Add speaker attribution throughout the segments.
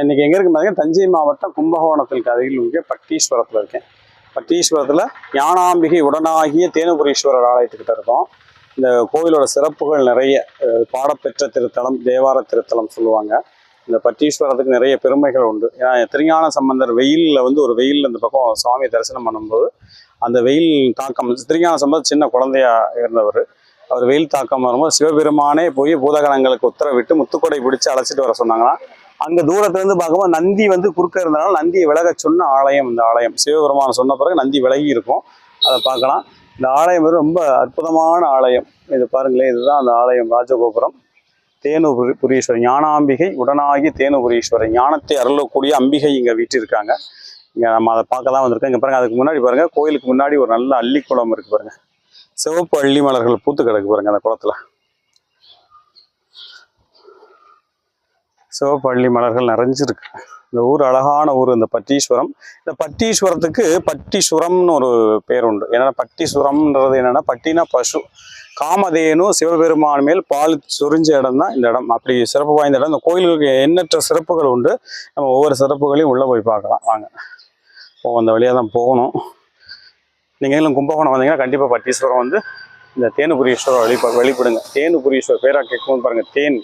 Speaker 1: இன்னைக்கு எங்கே இருக்கு பார்த்தீங்கன்னா தஞ்சை மாவட்டம் கும்பகோணத்திற்கு அருகில் இருக்க பட்டீஸ்வரத்தில் இருக்கேன். பட்டீஸ்வரத்தில் ஞானாம்பிகை உடனாகிய தேனுபுரீஸ்வரர் ஆலயத்துக்கிட்ட இருக்கோம். இந்த கோவிலோட சிறப்புகள் நிறைய பாடப்பெற்ற திருத்தலம் தேவார திருத்தலம் சொல்லுவாங்க. இந்த பட்டீஸ்வரத்துக்கு நிறைய பெருமைகள் உண்டு. ஏன்னா திருஞான சம்பந்தர் வெயிலில் வந்து ஒரு வெயிலில் இந்த பக்கம் சுவாமியை தரிசனம் பண்ணும்போது அந்த வெயில் தாக்கம் திருஞான சம்பந்தர் சின்ன குழந்தையா இருந்தவர். அவர் வெயில் தாக்கம் வரும்போது சிவபெருமானே போய் பூதகணங்களுக்கு உத்தரவிட்டு முத்துக்கொடை பிடிச்சு அழைச்சிட்டு வர சொன்னாங்கன்னா அங்க தூரத்துல இருந்து பார்க்கும்போது நந்தி வந்து குறுக்க இருந்தனால நந்தியை விலக சொன்ன ஆலயம் இந்த ஆலயம். சிவபெருமான் சொன்ன பிறகு நந்தி விலகி இருக்கும். அதை பார்க்கலாம். இந்த ஆலயம் வந்து ரொம்ப அற்புதமான ஆலயம். இது பாருங்களேன் இதுதான் அந்த ஆலயம். ராஜகோபுரம். தேனுபுரீஸ்வரர் ஞானாம்பிகை உடனாகி தேனுபுரீஸ்வரர் ஞானத்தை அருளக்கூடிய அம்பிகை இங்கே வீட்டிருக்காங்க இங்கே நம்ம அதை பார்க்க தான் வந்திருக்கோம். இங்கே பாருங்கள் அதுக்கு முன்னாடி பாருங்கள் கோயிலுக்கு முன்னாடி ஒரு நல்ல அள்ளிக்குளம் இருக்குது பாருங்கள் சிவப்பு அள்ளி மலர்கள் பூத்து கிடக்கு பாருங்கள் அந்த குளத்தில். சிவப்பள்ளி மலர்கள் நிறைஞ்சிருக்கு. இந்த ஊர் அழகான ஊர் இந்த பட்டீஸ்வரம். இந்த பட்டீஸ்வரத்துக்கு பட்டீஸ்வரம்னு ஒரு பேர் உண்டு. என்னென்னா பட்டீஸ்வரம்ன்றது என்னென்னா பட்டினா பசு. காமதேனு சிவபெருமான் மேல் பால் சொரிஞ்ச இடம் தான் இந்த இடம். அப்படி சிறப்பு வாய்ந்த இடம். இந்த கோயிலுக்கு எண்ணற்ற சிறப்புகள் உண்டு. நம்ம ஒவ்வொரு சிறப்புகளையும் உள்ளே போய் பார்க்கலாம். வாங்க. இப்போ அந்த வழியாக தான் போகணும். நீங்கள் எல்லாம் கும்பகோணம் வந்தீங்கன்னா கண்டிப்பாக பட்டீஸ்வரம் வந்து இந்த தேனுபுரீஸ்வரர் வழிப வழிபடுங்க தேனுபுரீஸ்வரர் பேராக கேட்கும்போது பாருங்கள் தேன்.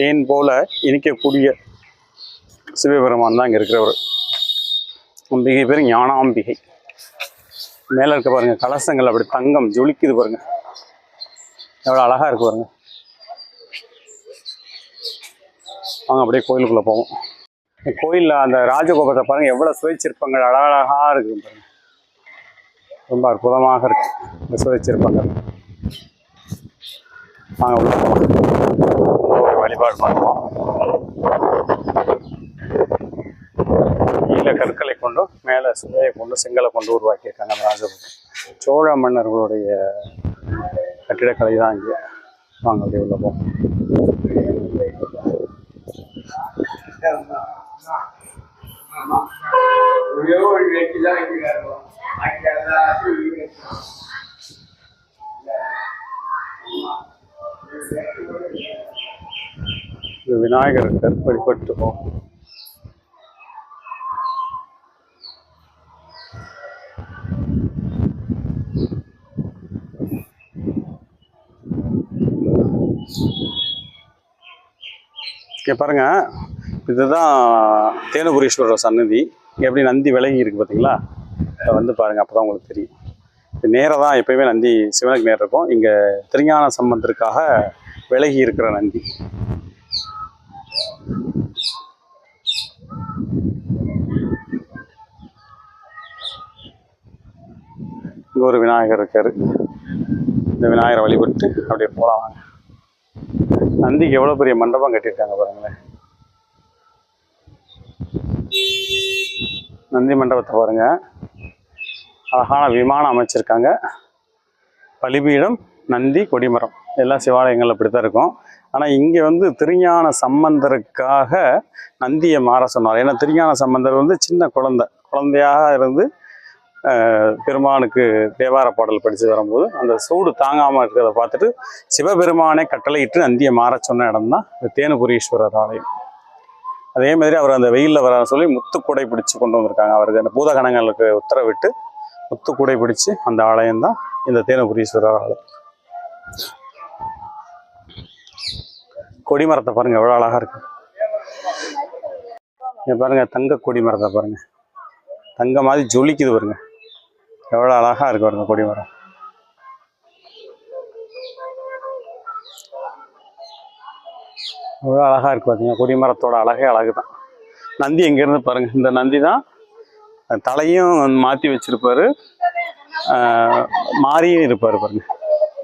Speaker 1: தேன் போல இனிக்கக்கூடிய சிவபெருமான் தான் இங்கே இருக்கிறவர். அம்பிகை பேர் ஞானாம்பிகை. மேலே இருக்க பாருங்க கலசங்கள் அப்படி தங்கம் ஜொலிக்குது பாருங்க. எவ்வளோ அழகாக இருக்கு பாருங்க. வாங்க அப்படியே கோயிலுக்குள்ளே போவோம். கோயிலில் அந்த ராஜகோபுரத்தை பாருங்கள் எவ்வளோ சுவைச்சிருப்பங்கள் அழகழகாக இருக்குது பாருங்கள் ரொம்ப அற்புதமாக இருக்கு இந்த சுவைச்சிருப்பங்கள் வாங்க உள்ள போகலாம் வழிபாடு பண்ணுவோம் கீழே கற்களை கொண்டு மேலே சிலையை கொண்டு செங்கலை கொண்டு உருவாக்கியிருக்காங்க அந்த ராஜகோபுரம் சோழ மன்னர்களுடைய கட்டிடக்கலை தான் இங்கே. வாங்க அப்படியே உள்ள போவோம். இது விநாயகர் இருக்கார் வழிபட்டு போவோம் இங்கே பாருங்க இதுதான் தேனுபுரீஸ்வரர் சன்னதி. இங்கே எப்படி நந்தி விலகி இருக்குது பார்த்தீங்களா அதை வந்து பாருங்கள் அப்பதான் உங்களுக்கு தெரியும். இது நேராக தான் எப்பயுமே நந்தி சிவனுக்கு நேரம் இருக்கும். இங்கே திருஞான சம்பந்தருக்காக விலகி இருக்கிற நந்தி. இங்கே ஒரு விநாயகர் இருக்கார். இந்த விநாயகரை வழிபட்டு அப்படியே போகலாம் வாங்க. நந்திக்கு எவ்வளோ பெரிய மண்டபம் கட்டியிருக்காங்க பாருங்களேன். நந்தி மண்டபத்தை பாருங்க. அழகான விமானம் அமைச்சிருக்காங்க. பலிபீடம் நந்தி கொடிமரம். எல்லாம் சிவாலயங்கள் அப்படி தான் இருக்கும். ஆனால் இங்கே வந்து திருஞான சம்பந்தருக்காக நந்தியை மாற சொன்னார். ஏன்னா திருஞான சம்பந்தர் வந்து சின்ன குழந்தை. குழந்தையாக இருந்து பெருமானுக்கு தேவார பாடல் படித்து வரும்போது அந்த சூடு தாங்காமல் இருக்கிறத பார்த்துட்டு சிவபெருமானே கட்டளையிட்டு நந்தியை மாற சொன்ன இடம் தான் இந்த தேனுபுரீஸ்வரர் ஆலயம். அதே மாதிரி அவர் அந்த வெயிலில் வர சொல்லி முத்துக்கூடை பிடிச்சு கொண்டு வந்திருக்காங்க. அவருக்கு அந்த பூதகணங்களுக்கு உத்தரவிட்டு முத்துக்கூடை பிடிச்சு அந்த ஆலயம் தான் இந்த தேனுபுரீஸ்வரர் ஆலயம். கொடிமரத்தை பாருங்க எவ்வளோ அழகா இருக்கு. இங்க பாருங்க தங்க கொடிமரத்தை பாருங்க. தங்க மாதிரி ஜொலிக்குது பாருங்க. எவ்வளோ அழகா இருக்கு பாருங்க கொடிமரம். எவ்வளோ அழகா இருக்கு பாத்தீங்க கொடிமரத்தோட அழகே அழகு தான் நந்தி எங்கேருந்து பாருங்க இந்த நந்தி தான் தலையும் மாற்றி வச்சிருப்பாரு. மாறியும் இருப்பார் பாருங்க.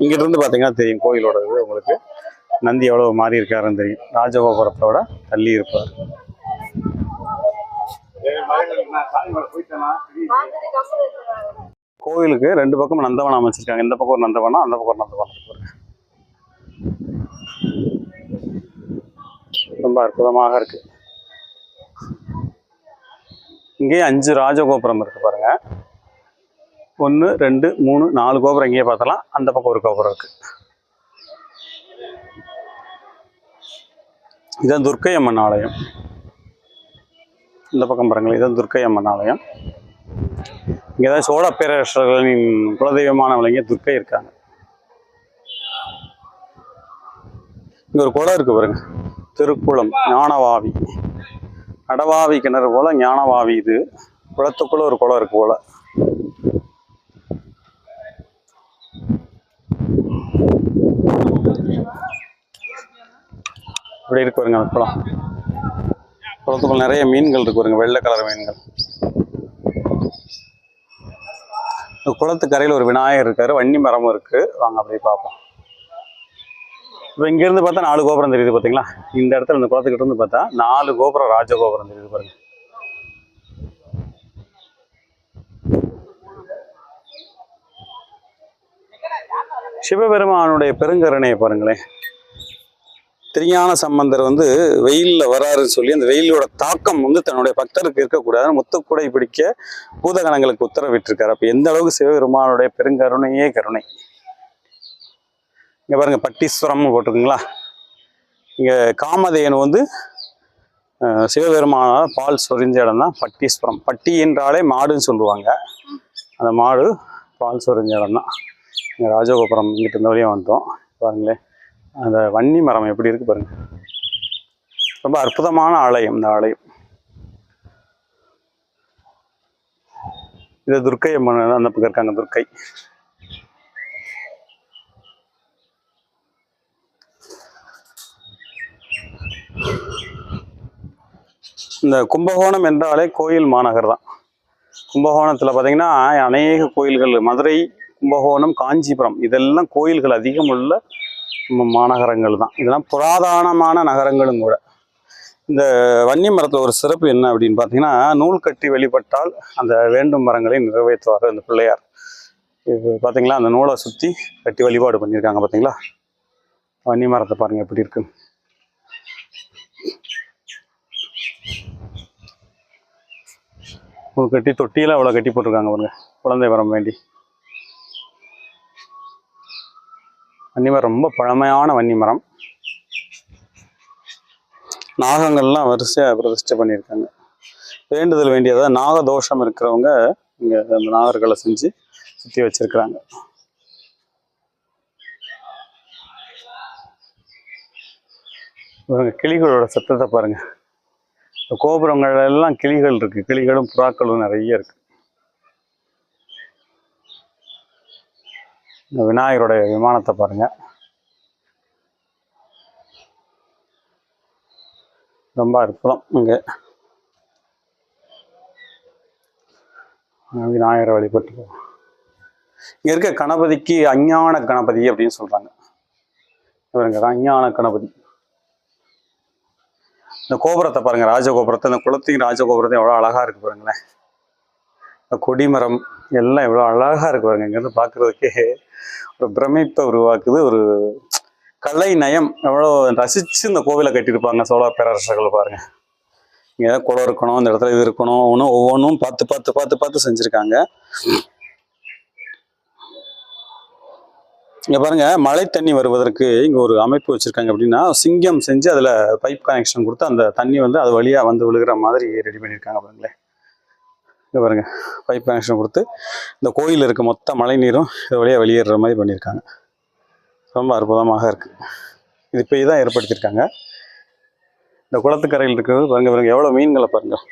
Speaker 1: இங்கிட்டிருந்து பார்த்தீங்கன்னா தெரியும் கோயிலோட இது உங்களுக்கு. நந்தி எவ்வளோ மாறி இருக்காருன்னு தெரியும். ராஜகோபுரத்தோட தள்ளி இருப்பார். கோவிலுக்கு ரெண்டு பக்கம் நந்தவனம் அமைச்சிருக்காங்க. இந்த பக்கம் ஒரு நந்தவனம் அந்த பக்கம் ஒரு நந்தவனம் ரொம்ப அற்புதமாக இருக்கு. இங்கே அஞ்சு ராஜகோபுரம் இருக்கு பாருங்க. ஒன்று ரெண்டு மூணு நாலு கோபுரம் இங்கேயே பார்த்தலாம் அந்த பக்கம் ஒரு கோபுரம் இருக்கு. இதுதான் துர்க்கை அம்மன் ஆலயம். இந்த பக்கம் பாருங்களேன் இதுதான் துர்க்கை அம்மன் ஆலயம். இங்கே தான் சோழ பேரரசர்களின் குலதெய்வமான விளங்கிய துர்க்கை இருக்காங்க. இங்கே ஒரு குளம் இருக்கு பாருங்க திருக்குளம் ஞானவாவி. நடவாவி கிணறு போல ஞானவாவி இது. குளத்துக்குள்ளே ஒரு குளம் இருக்கு போல. இப்படி இருக்கு பாருங்க குளம் குளத்துக்குள்ள நிறைய மீன்கள் இருக்கு பாருங்க வெள்ளை கலர் மீன்கள். இந்த குளத்து கரையில் ஒரு விநாயகர் இருக்காரு வன்னி மரமும் இருக்கு. வாங்க அப்படியே பார்ப்போம். இப்போ இங்கேருந்து பார்த்தா நாலு கோபுரம் தெரியுது பார்த்தீங்களா இந்த இடத்துல இந்த குளத்துக்கிட்ட இருந்து பார்த்தா நாலு கோபுரம் ராஜ கோபுரம் தெரியுது பாருங்க. சிவபெருமானுடைய பெருங்கருணையை பாருங்களேன். திருஞான சம்பந்தர் வந்து வெயிலில் வராருன்னு சொல்லி அந்த வெயிலோட தாக்கம் வந்து தன்னுடைய பக்தருக்கு இருக்கக்கூடாது முத்துக்குடை பிடிக்க பூதகணங்களுக்கு உத்தரவிட்டிருக்காரு. அப்போ எந்த அளவுக்கு சிவபெருமானுடைய பெருங்கருணையே கருணை. இங்கே பாருங்க பட்டீஸ்வரம்னு போட்டிருக்குங்களா? இங்கே காமதேனு வந்து சிவபெருமான சிவபெருமானால் பால் சொரிஞ்ச இடம் தான் பட்டீஸ்வரம். பட்டி என்றாலே மாடுன்னு சொல்லுவாங்க. அந்த மாடு பால் சொரிஞ்ச இடம் தான் இங்கே ராஜகோபுரம் இங்கிட்ட இந்த வழியாக வந்தோம் பாருங்களேன். அந்த வன்னி மரம் எப்படி இருக்கு பாருங்க. ரொம்ப அற்புதமான ஆலயம் இந்த ஆலயம். இது துர்க்கை அம்மன் அந்த பக்கம் இருக்காங்க துர்க்கை. இந்த கும்பகோணம் என்றாலே கோயில் மாநகர் தான். கும்பகோணத்தில் பார்த்தீங்கன்னா அநேக கோயில்கள் மதுரை கும்பகோணம் காஞ்சிபுரம் இதெல்லாம் கோயில்கள் அதிகம் உள்ள மாநகரங்கள் தான். இதெல்லாம் புராதனமான நகரங்களும் கூட. இந்த வன்னி மரத்தில் ஒரு சிறப்பு என்ன அப்படின்னு பார்த்தீங்கன்னா நூல் கட்டி வெளிப்பட்டால் அந்த வேண்டும் மரங்களை நிறைவேற்றுவார் அந்த பிள்ளையார். இது பார்த்தீங்களா அந்த நூலை சுற்றி கட்டி வழிபாடு பண்ணியிருக்காங்க பார்த்தீங்களா வன்னி மரத்தை பாருங்கள் எப்படி இருக்கு. நூல் கட்டி தொட்டியில் அவ்வளோ கட்டி போட்டிருக்காங்க பாருங்க. குழந்தை வரம் வேண்டி. வன்னிமரம் ரொம்ப பழமையான வன்னிமரம். நாகங்கள்லாம் வரிசையாக பிரதிஷ்டை பண்ணியிருக்காங்க. வேண்டுதல் வேண்டியதாக நாகதோஷம் இருக்கிறவங்க இங்கே அந்த நாகர்களை செஞ்சு சுற்றி வச்சிருக்கிறாங்க. பாருங்க கிளிகளோட சத்தத்தை பாருங்கள் இந்த கோபுரங்கள் எல்லாம் கிளிகள் இருக்குது கிளிகளும் புறாக்களும் நிறைய இருக்குது இந்த விநாயகருடைய விமானத்தை பாருங்க. ரொம்ப அற்புதம் இங்க. விநாயகரை வழிபட்டு போவோம். இங்க இருக்க கணபதிக்கு அஞ்ஞான கணபதி அப்படின்னு சொல்றாங்க. இவருங்க அஞ்ஞான கணபதி. இந்த கோபுரத்தை பாருங்க ராஜகோபுரத்தை. இந்த குளத்தையும் ராஜகோபுரத்தையும் எவ்வளோ அழகா இருக்கு பாருங்களேன். கொடிமரம் எல்லாம் எவ்வளோ அழகாக இருக்கு பாருங்க இங்கேருந்து பார்க்குறதுக்கே ஒரு பிரமிப்பை உருவாக்குது ஒரு கலை நயம். எவ்வளோ ரசித்து இந்த கோவிலை கட்டியிருப்பாங்க சோழ பேரரசர்கள் பாருங்க. இங்கே குளம் இருக்கணும் இந்த இடத்துல இது இருக்கணும் ஒன்றும் ஒவ்வொன்றும் பார்த்து பார்த்து பார்த்து பார்த்து செஞ்சுருக்காங்க. இங்கே பாருங்க மழை தண்ணி வருவதற்கு இங்கே ஒரு அமைப்பு வச்சுருக்காங்க அப்படின்னா சிங்கம் செஞ்சு அதில் பைப் கனெக்ஷன் கொடுத்து அந்த தண்ணி வந்து அது வழியாக வந்து விழுகிற மாதிரி ரெடி பண்ணியிருக்காங்க பாருங்களேன். இது பாருங்கள் பைப் கனெக்ஷன் கொடுத்து இந்த கோயில் இருக்க மொத்த மழை நீரும் இது வழியாக வெளியேறுற மாதிரி பண்ணியிருக்காங்க. ரொம்ப அற்புதமாக இருக்குது இது இப்போ தான் ஏற்படுத்தியிருக்காங்க. இந்த குளத்துக்கரையில் இருக்கிறது பாருங்க பாருங்கள் எவ்வளோ மீன்களை பாருங்கள்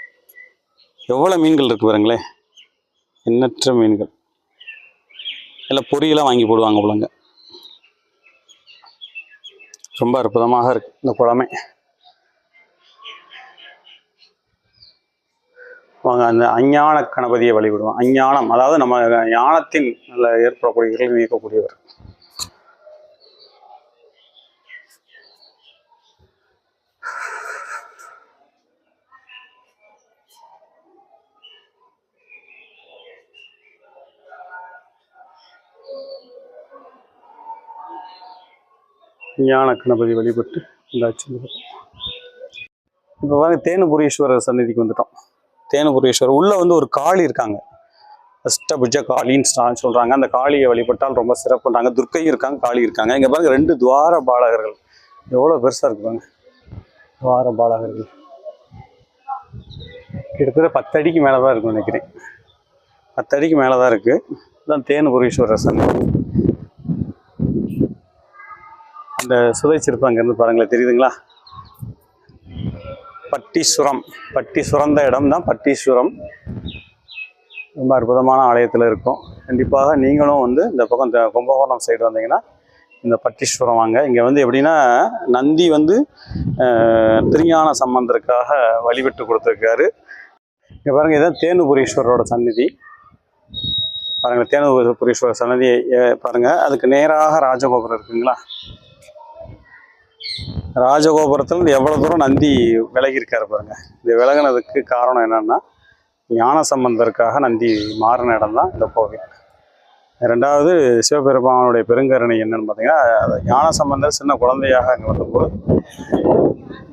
Speaker 1: எவ்வளோ மீன்கள் இருக்குது பாருங்களேன் எண்ணற்ற மீன்கள். எல்லாம் பொரியெல்லாம் வாங்கி போடுவாங்க போலங்க. ரொம்ப அற்புதமாக இருக்குது இந்த குளமே. அந்த அஞ்ஞான கணபதியை வழிபடுவோம் அஞ்ஞானம் அதாவது நம்ம ஞானத்தின் நல்ல ஏற்படக்கூடிய இருள் நீக்கக்கூடியவர் ஞான கணபதி வழிபட்டு இந்தாச்சு. இப்போ வந்து தேனுபுரீஸ்வரர் சந்நிதிக்கு வந்துட்டோம். தேனுபுரீஸ்வரர் உள்ளே வந்து ஒரு காளி இருக்காங்க. அஷ்டபுஜ காளின்னு சொல்கிறாங்க அந்த காளியை வழிபட்டால் ரொம்ப சிறப்புன்றாங்க. துர்க்கையும் இருக்காங்க காளி இருக்காங்க. இங்கே பாருங்க ரெண்டு துவார பாலகர்கள். எவ்வளோ பெருசாக இருக்கு பாருங்க. துவார பாலகர்கள். கிட்டத்தட்ட பத்தடிக்கு மேலே தான் இருக்கும் நினைக்கிறேன். பத்தடிக்கு மேலே தான் இருக்குது இதுதான் தேனபுரீஸ்வரர் சன்னதி அந்த சுதை சிற்பம் அங்கேருந்து பாருங்களேன். தெரியுதுங்களா? பட்டீஸ்வரம் பட்டி சுரந்த இடம் தான் பட்டீஸ்வரம் ரொம்ப அற்புதமான ஆலயத்தில் இருக்கும். கண்டிப்பாக நீங்களும் வந்து இந்த பக்கம் இந்த கும்பகோணம் சைடு வந்தீங்கன்னா இந்த பட்டீஸ்வரம் வாங்க. இங்கே வந்து எப்படின்னா நந்தி வந்து திருஞான சம்பந்தருக்காக வழிபட்டு கொடுத்துருக்காரு. இங்கே பாருங்கள் இதுதான் தேனுபுரீஸ்வரரோட சந்நிதி. பாருங்கள் தேனுபுரீஸ்வரர் சன்னதி பாருங்கள் அதுக்கு நேராக ராஜகோபுரம் இருக்குங்களா? ராஜகோபுரத்தில் இருந்து தூரம் நந்தி விலகியிருக்காரு பாருங்கள் இது விலகினதுக்கு காரணம் என்னென்னா ஞான சம்பந்தருக்காக நந்தி மாறின இடம் தான் இந்த கோவில். ரெண்டாவது சிவபெருமானுடைய பெருங்கருணை என்னன்னு பார்த்தீங்கன்னா அது ஞான சம்பந்தர் சின்ன குழந்தையாக அங்கே வந்தபோது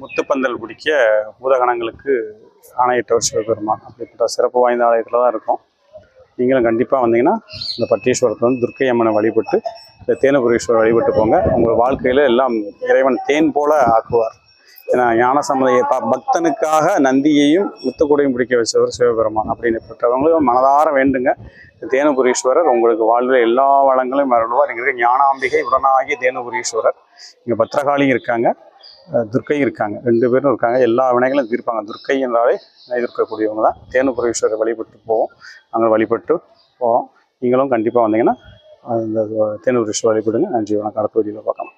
Speaker 1: முத்துப்பந்தல் பிடிக்க பூதகணங்களுக்கு ஆணையிட்டவர் சிவபெருமான். அப்படிப்பட்ட சிறப்பு வாய்ந்த ஆலயத்தில் தான் இருக்கும். நீங்களும் கண்டிப்பாக வந்தீங்கன்னா இந்த பட்டீஸ்வரத்தில் வந்து துர்க்கை அம்மனை வழிபட்டு இந்த தேனபுரீஸ்வரர் வழிபட்டு போங்க. உங்கள் வாழ்க்கையில் எல்லாம் இறைவன் தேன் போல ஆக்குவார். ஏன்னா ஞான சம்மத பக்தனுக்காக நந்தியையும் முத்துக்கூடையும் பிடிக்க வச்சவர் சிவபெருமான் அப்படின்னுப்பட்டவங்களும் மனதார வேண்டுங்க. தேனபுரீஸ்வரர் உங்களுக்கு வாழ்வில் எல்லா வளங்களையும் அருள்வார். இங்கே ஞானாம்பிகை உடனாகிய தேனபுரீஸ்வரர் இங்கே பத்திரகாளியும் இருக்காங்க. துர்க்கை இருக்காங்க. ரெண்டு பேரும் இருக்காங்க. எல்லா வினைகளும் தீர்ப்பாங்க. துர்க்கை என்றாலே எதிர்க்கக்கூடியவங்க தான். தேனுபுரீஸ்வரர் வழிபட்டு போவோம். நாங்கள் வழிபட்டு போவோம். நீங்களும் கண்டிப்பாக வந்தீங்கன்னா அந்த தேனுபுரீஸ்வரர் வழிபடுங்க. நன்றி. வணக்கம். அடுத்த வீடியோவில் பார்க்கலாம்.